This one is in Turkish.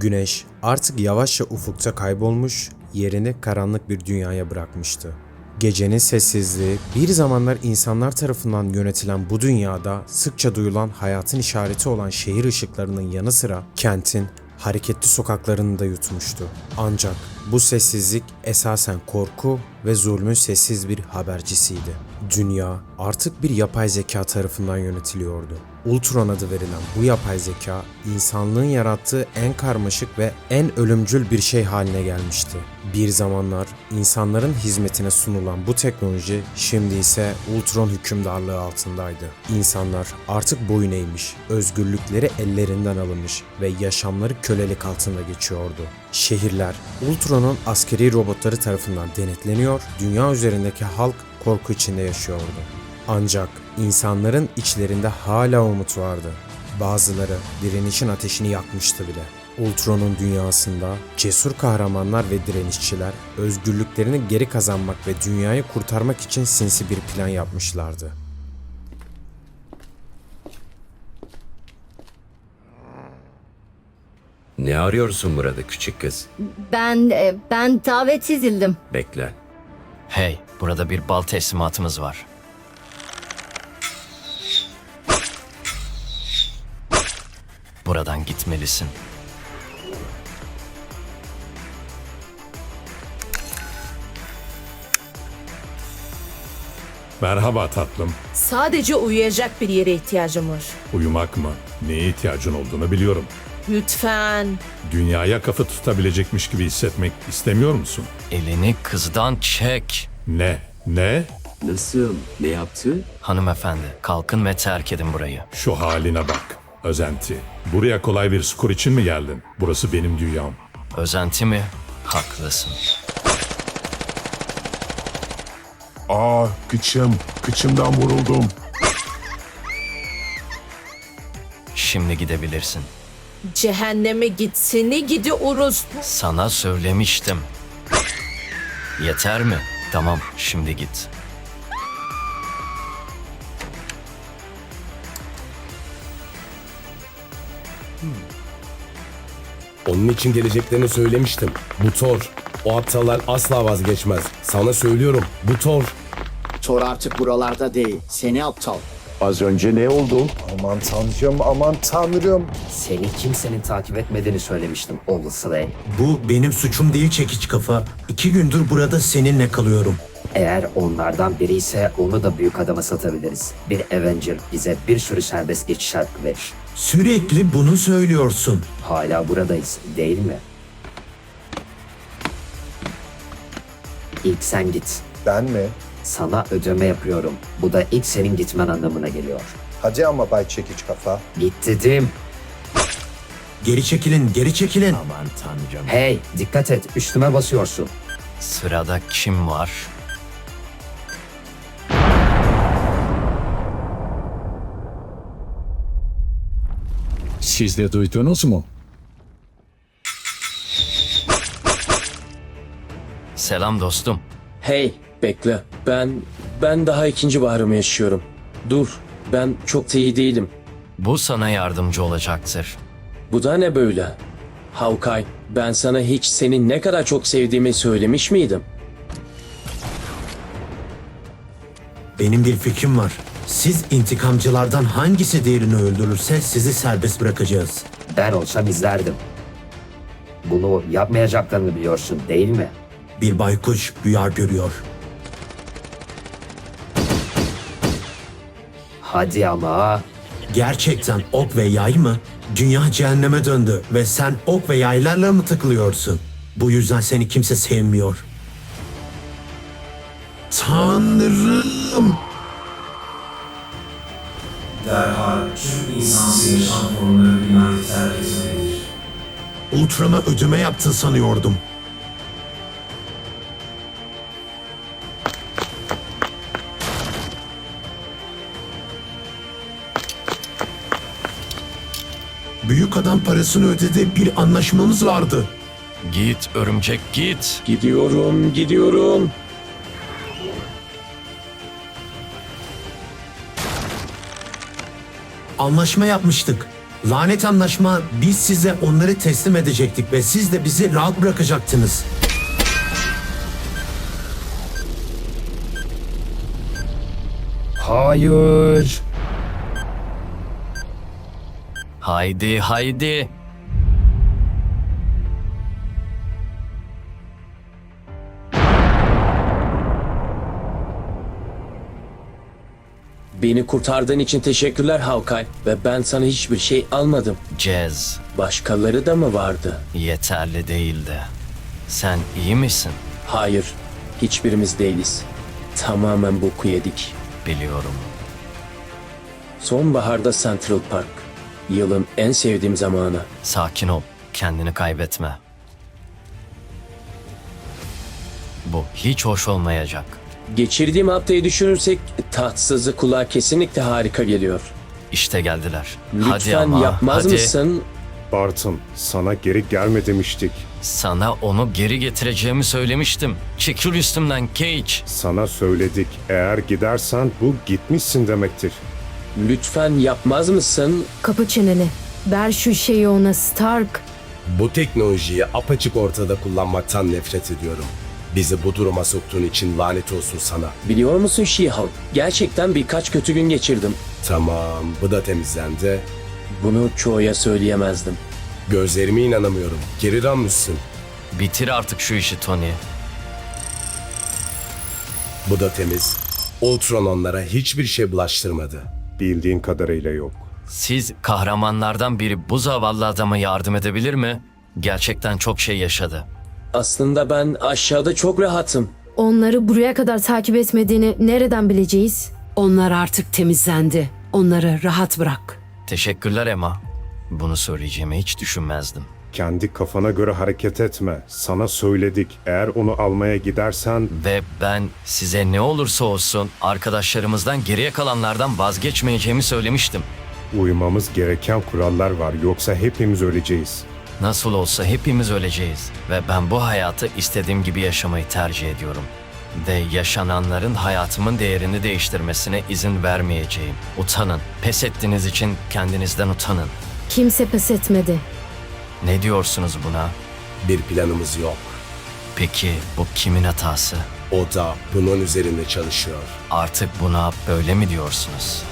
Güneş artık yavaşça ufukta kaybolmuş, yerini karanlık bir dünyaya bırakmıştı. Gecenin sessizliği, bir zamanlar insanlar tarafından yönetilen bu dünyada sıkça duyulan hayatın işareti olan şehir ışıklarının yanı sıra kentin hareketli sokaklarını da yutmuştu. Ancak bu sessizlik esasen korku ve zulmün sessiz bir habercisiydi. Dünya artık bir yapay zeka tarafından yönetiliyordu. Ultron adı verilen bu yapay zeka, insanlığın yarattığı en karmaşık ve en ölümcül bir şey haline gelmişti. Bir zamanlar insanların hizmetine sunulan bu teknoloji şimdi ise Ultron hükümdarlığı altındaydı. İnsanlar artık boyun eğmiş, özgürlükleri ellerinden alınmış ve yaşamları kölelik altında geçiyordu. Şehirler Ultron'un askeri robotları tarafından denetleniyor, dünya üzerindeki halk korku içinde yaşıyordu. Ancak insanların içlerinde hala umut vardı. Bazıları direnişin ateşini yakmıştı bile. Ultron'un dünyasında cesur kahramanlar ve direnişçiler özgürlüklerini geri kazanmak ve dünyayı kurtarmak için sinsi bir plan yapmışlardı. Ne arıyorsun burada küçük kız? Ben e, ben davet edildim. Bekle. Hey, burada bir bal teslimatımız var. Buradan gitmelisin. Merhaba tatlım. Sadece uyuyacak bir yere ihtiyacım var. Uyumak mı? Neye ihtiyacın olduğunu biliyorum. Lütfen. Dünyaya kafa tutabilecekmiş gibi hissetmek istemiyor musun? Elini kızdan çek. Ne? Ne? Nasıl? Ne yaptı? Hanımefendi, kalkın ve terk edin burayı. Şu haline bak. Özenti. Buraya kolay bir skor için mi geldin? Burası benim dünyam. Özenti mi? Haklısın. Aa kıçım, kıçımdan vuruldum. Şimdi gidebilirsin. Cehenneme gitsini gidiyoruz. Sana söylemiştim. Yeter mi? Tamam, şimdi git. Onun için geleceklerini söylemiştim. Bu Thor. O aptallar asla vazgeçmez. Sana söylüyorum. Bu Thor. Thor artık buralarda değil. Seni aptal. Az önce ne oldu? Aman tanrım, aman tanrım. Seni kimsenin takip etmediğini söylemiştim Oğlu Slay. Bu benim suçum değil çekiç kafa. İki gündür burada seninle kalıyorum. Eğer onlardan biri ise onu da büyük adama satabiliriz. Bir Avenger bize bir sürü serbest geçiş hakkı verir. Sürekli bunu söylüyorsun. Hala buradayız değil mi? İlk sen git. Ben mi? Sana ödeme yapıyorum. Bu da ilk senin gitmen anlamına geliyor. Hadi ama Bay Çekiç Kafa. Git dedim. Geri çekilin, geri çekilin. Aman tanrım. Hey dikkat et üstüme basıyorsun. Sırada kim var? Siz de duydunuz mu? Selam dostum. Hey, bekle. Ben ben daha ikinci baharımı yaşıyorum. Dur, ben çok da iyi değilim. Bu sana yardımcı olacaktır. Bu da ne böyle? Hawkeye, ben sana hiç seni ne kadar çok sevdiğimi söylemiş miydim? Benim bir fikrim var. Siz intikamcılardan hangisi diğerini öldürürse sizi serbest bırakacağız. Ben olsam izlerdim. Bunu yapmayacaklarını biliyorsun değil mi? Bir baykuş rüya görüyor. Hadi ama. Gerçekten ok ve yay mı? Dünya cehenneme döndü ve sen ok ve yaylarla mı takılıyorsun? Bu yüzden seni kimse sevmiyor. Tanrım! Derhal tüm insansı yaşam formları binayı terk etmelidir. Ultram'a ödeme yaptın sanıyordum. Büyük adam parasını ödedi bir anlaşmamız vardı. Git örümcek git. Gidiyorum, gidiyorum. Anlaşma yapmıştık. Lanet anlaşma biz size onları teslim edecektik ve siz de bizi rahat bırakacaktınız. Hayır. Haydi haydi. Beni kurtardığın için teşekkürler Hawkeye. Ve ben sana hiçbir şey almadım. Cez Başkaları da mı vardı? yeterli değildi. Sen iyi misin? Hayır. Hiçbirimiz değiliz. Tamamen boku yedik. Biliyorum. Sonbaharda Central Park. Yılın en sevdiğim zamanı. Sakin ol. Kendini kaybetme. Bu hiç hoş olmayacak. Geçirdiğim haftayı düşünürsek tatsızı kulağa kesinlikle harika geliyor. İşte geldiler. Lütfen hadi ama. yapmaz hadi. mısın? Bartın, sana geri gelme demiştik. Sana onu geri getireceğimi söylemiştim. Çekil üstümden Cage. Sana söyledik. Eğer gidersen bu gitmişsin demektir. Lütfen yapmaz mısın? Kapı çeneni. Ver şu şeyi ona Stark. Bu teknolojiyi apaçık ortada kullanmaktan nefret ediyorum. Bizi bu duruma soktuğun için lanet olsun sana. Biliyor musun She-Hulk? Gerçekten birkaç kötü gün geçirdim. Tamam, bu da temizlendi. Bunu çoğuya söyleyemezdim. Gözlerime inanamıyorum. Geri dönmüşsün. Bitir artık şu işi Tony. Bu da temiz. Ultron onlara hiçbir şey bulaştırmadı. Bildiğin kadarıyla yok. Siz kahramanlardan biri bu zavallı adama yardım edebilir mi? Gerçekten çok şey yaşadı. Aslında ben aşağıda çok rahatım. Onları buraya kadar takip etmediğini nereden bileceğiz? Onlar artık temizlendi. Onları rahat bırak. Teşekkürler Emma. Bunu söyleyeceğimi hiç düşünmezdim. Kendi kafana göre hareket etme. Sana söyledik. Eğer onu almaya gidersen Ve ben size ne olursa olsun arkadaşlarımızdan geriye kalanlardan vazgeçmeyeceğimi söylemiştim. uymamız gereken kurallar var. Yoksa hepimiz öleceğiz. Nasıl olsa hepimiz öleceğiz ve ben bu hayatı istediğim gibi yaşamayı tercih ediyorum. Ve yaşananların hayatımın değerini değiştirmesine izin vermeyeceğim. Utanın. Pes ettiğiniz için kendinizden utanın. Kimse pes etmedi. Ne diyorsunuz buna? Bir planımız yok. Peki bu kimin hatası? O da bunun üzerinde çalışıyor. Artık buna böyle mi diyorsunuz?